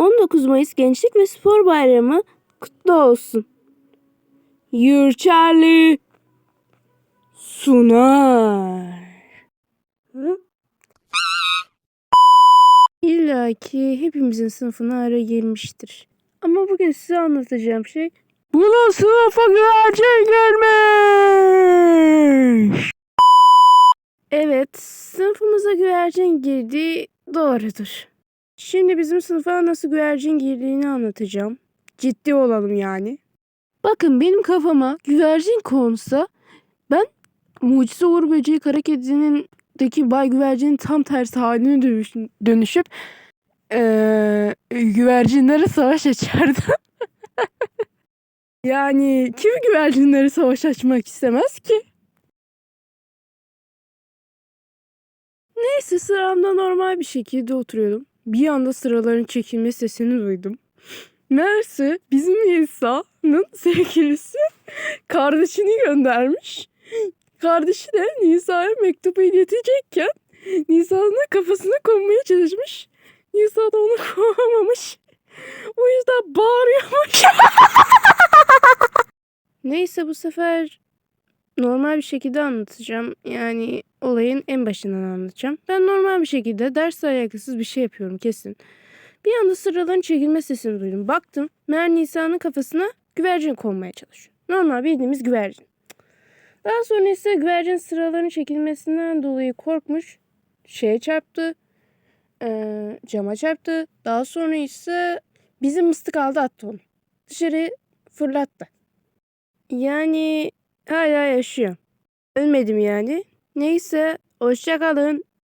19 Mayıs Gençlik ve Spor Bayramı kutlu olsun. Yur Charlie sunar. İlla ki hepimizin sınıfına ara girmiştir. Ama bugün size anlatacağım şey Buna sınıfa güvercin gelmiş. Evet, sınıfımıza güvercin girdi doğrudur. Şimdi bizim sınıfa nasıl güvercin girdiğini anlatacağım. Ciddi olalım yani. Bakın benim kafama güvercin konsa ben Mucize Uğur Böceği Kara Kedi'nin deki Bay Güvercin'in tam tersi haline dönüş, dönüşüp eee, güvercinlere savaş açardım. yani kim güvercinlere savaş açmak istemez ki? Neyse sıramda normal bir şekilde oturuyordum. Bir anda sıraların çekilme sesini duydum. Meğerse bizim Nisa'nın sevgilisi kardeşini göndermiş. Kardeşi de Nisa'ya mektubu iletecekken Nisa'nın kafasına konmaya çalışmış. Nisa da onu kovamamış. O yüzden bağırıyormuş. Neyse bu sefer normal bir şekilde anlatacağım. Yani olayın en başından anlatacağım. Ben normal bir şekilde dersle alakasız bir şey yapıyorum kesin. Bir anda sıraların çekilme sesini duydum. Baktım meğer Nisa'nın kafasına güvercin konmaya çalışıyor. Normal bildiğimiz güvercin. Daha sonra ise güvercin sıraların çekilmesinden dolayı korkmuş. Şeye çarptı. eee, cama çarptı. Daha sonra ise bizim mıstık aldı attı onu. Dışarı fırlattı. Yani hala yaşıyor. Ölmedim yani. Neyse hoşça kalın.